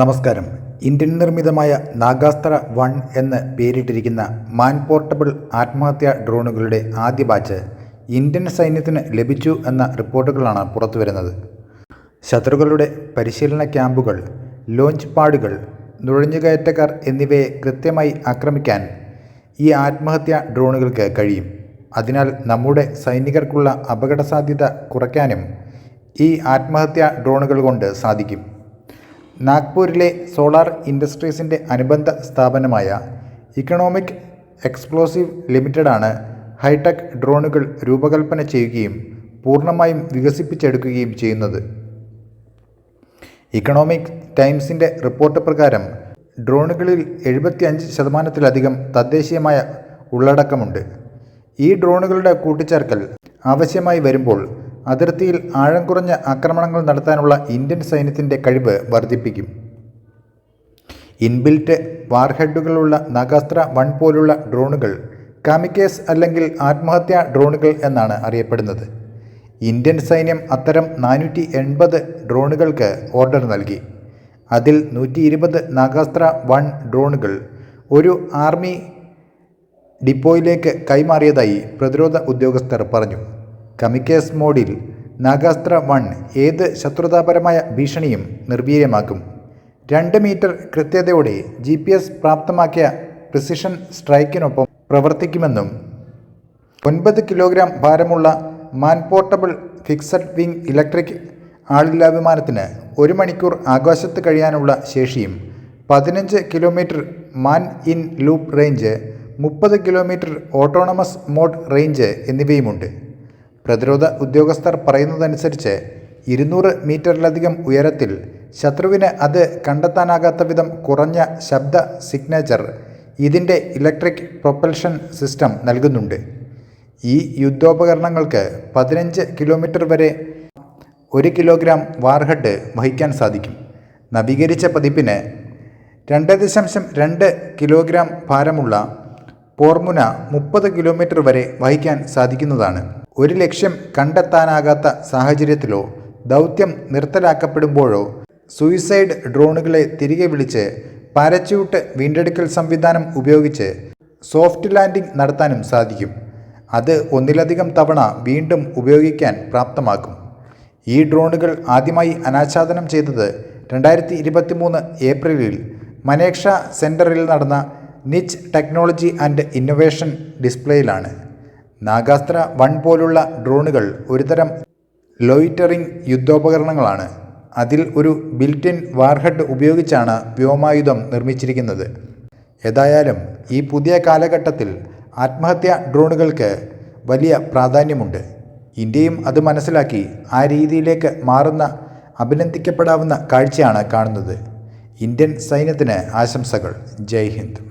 നമസ്കാരം. ഇന്ത്യൻ നിർമ്മിതമായ നാഗാസ്ത്ര വൺ എന്ന് പേരിട്ടിരിക്കുന്ന മാൻ പോർട്ടബിൾ ആത്മഹത്യാ ഡ്രോണുകളുടെ ആദ്യ ബാച്ച് ഇന്ത്യൻ സൈന്യത്തിന് ലഭിച്ചു എന്ന റിപ്പോർട്ടുകളാണ് പുറത്തുവരുന്നത്. ശത്രുക്കളുടെ പരിശീലന ക്യാമ്പുകൾ ലോഞ്ച് പാഡുകൾ നുഴഞ്ഞുകയറ്റക്കാർ എന്നിവയെ കൃത്യമായി ആക്രമിക്കാൻ ഈ ആത്മഹത്യാ ഡ്രോണുകൾക്ക് കഴിയും. അതിനാൽ നമ്മുടെ സൈനികർക്കുള്ള അപകടസാധ്യത കുറയ്ക്കാനും ഈ ആത്മഹത്യാ ഡ്രോണുകൾ കൊണ്ട് സാധിക്കും. നാഗ്പൂരിലെ സോളാർ ഇൻഡസ്ട്രീസിന്റെ അനുബന്ധ സ്ഥാപനമായ ഇക്കണോമിക് എക്സ്പ്ലോസീവ് ലിമിറ്റഡാണ് ഹൈടെക് ഡ്രോണുകൾ രൂപകൽപ്പന ചെയ്യുകയും പൂർണമായും വികസിപ്പിച്ചെടുക്കുകയും ചെയ്യുന്നത്. ഇക്കണോമിക് ടൈംസിന്റെ റിപ്പോർട്ട് പ്രകാരം ഡ്രോണുകളിൽ എഴുപത്തിയഞ്ച് ശതമാനത്തിലധികം തദ്ദേശീയമായ ഉള്ളടക്കമുണ്ട്. ഈ ഡ്രോണുകളുടെ കൂട്ടിച്ചേർക്കൽ ആവശ്യമായി വരുമ്പോൾ അതിർത്തിയിൽ ആഴം കുറഞ്ഞ ആക്രമണങ്ങൾ നടത്താനുള്ള ഇന്ത്യൻ സൈന്യത്തിന്റെ കഴിവ് വർദ്ധിപ്പിക്കും. ഇൻബിൽറ്റ് വാർഹെഡുകളുള്ള നഗാസ്ത്ര വൺ പോലുള്ള ഡ്രോണുകൾ കാമിക്കേസ് അല്ലെങ്കിൽ ആത്മഹത്യാ ഡ്രോണുകൾ എന്നാണ് അറിയപ്പെടുന്നത്. ഇന്ത്യൻ സൈന്യം അത്തരം നാനൂറ്റി എൺപത് ഡ്രോണുകൾക്ക് ഓർഡർ നൽകി. അതിൽ നൂറ്റി ഇരുപത് നാഗാസ്ത്ര വൺ ഡ്രോണുകൾ ഒരു ആർമി ഡിപ്പോയിലേക്ക് കൈമാറിയതായി പ്രതിരോധ ഉദ്യോഗസ്ഥർ പറഞ്ഞു. കമിക്കേസ് മോഡിൽ നാഗാസ്ത്ര വൺ ഏത് ശത്രുതാപരമായ ഭീഷണിയും നിർവീര്യമാക്കും. രണ്ട് മീറ്റർ കൃത്യതയോടെ ജി പി എസ് പ്രാപ്തമാക്കിയ പ്രിസിഷൻ സ്ട്രൈക്കിനൊപ്പം പ്രവർത്തിക്കുമെന്നും ഒൻപത് കിലോഗ്രാം ഭാരമുള്ള man portable fixed wing electric ആളില്ലാ വിമാനത്തിന് ഒരു മണിക്കൂർ ആകാശത്ത് കഴിയാനുള്ള ശേഷിയും പതിനഞ്ച് kilometre man in loop range മുപ്പത് കിലോമീറ്റർ ഓട്ടോണമസ് മോഡ് റേഞ്ച് എന്നിവയുമുണ്ട്. പ്രതിരോധ ഉദ്യോഗസ്ഥർ പറയുന്നതനുസരിച്ച് ഇരുന്നൂറ് മീറ്ററിലധികം ഉയരത്തിൽ ശത്രുവിന് അത് കണ്ടെത്താനാകാത്ത വിധം കുറഞ്ഞ ശബ്ദ സിഗ്നേച്ചർ ഇതിന്റെ ഇലക്ട്രിക് പ്രൊപ്പൽഷൻ സിസ്റ്റം നൽകുന്നുണ്ട്. ഈ യുദ്ധോപകരണങ്ങൾക്ക് പതിനഞ്ച് കിലോമീറ്റർ വരെ ഒരു കിലോഗ്രാം വാർഹഡ് വഹിക്കാൻ സാധിക്കും. നവീകരിച്ച പതിപ്പിന് രണ്ട് ദശാംശം രണ്ട് കിലോഗ്രാം ഭാരമുള്ള പോർമുന മുപ്പത് കിലോമീറ്റർ വരെ വഹിക്കാൻ സാധിക്കുന്നതാണ്. ഒരു ലക്ഷ്യം കണ്ടെത്താനാകാത്ത സാഹചര്യത്തിലോ ദൗത്യം നിർത്തലാക്കപ്പെടുമ്പോഴോ സൂയിസൈഡ് ഡ്രോണുകളെ തിരികെ വിളിച്ച് പാരച്യൂട്ട് വീണ്ടെടുക്കൽ സംവിധാനം ഉപയോഗിച്ച് സോഫ്റ്റ് ലാൻഡിംഗ് നടത്താനും സാധിക്കും. അത് ഒന്നിലധികം തവണ വീണ്ടും ഉപയോഗിക്കാൻ പ്രാപ്തമാക്കും. ഈ ഡ്രോണുകൾ ആദ്യമായി അനാച്ഛാദനം ചെയ്തത് രണ്ടായിരത്തി ഇരുപത്തി മൂന്ന് ഏപ്രിലിൽ മനേക്ഷ സെന്ററിൽ നടന്ന നിച്ച് ടെക്നോളജി ആൻഡ് ഇന്നൊവേഷൻ ഡിസ്പ്ലേയിലാണ്. നാഗാസ്ത്ര വൺ പോലുള്ള ഡ്രോണുകൾ ഒരുതരം ലോയിറ്ററിംഗ് യുദ്ധോപകരണങ്ങളാണ്. അതിൽ ഒരു ബിൽറ്റിൻ വാർഹെഡ് ഉപയോഗിച്ചാണ് വ്യോമായുധം നിർമ്മിച്ചിരിക്കുന്നത്. ഏതായാലും ഈ പുതിയ കാലഘട്ടത്തിൽ ആത്മഹത്യാ ഡ്രോണുകൾക്ക് വലിയ പ്രാധാന്യമുണ്ട്. ഇന്ത്യയും അത് മനസ്സിലാക്കി ആ രീതിയിലേക്ക് മാറുന്ന അഭിനന്ദിക്കപ്പെടാവുന്ന കാഴ്ചയാണ് കാണുന്നത്. ഇന്ത്യൻ സൈന്യത്തിന് ആശംസകൾ. ജയ് ഹിന്ദ്.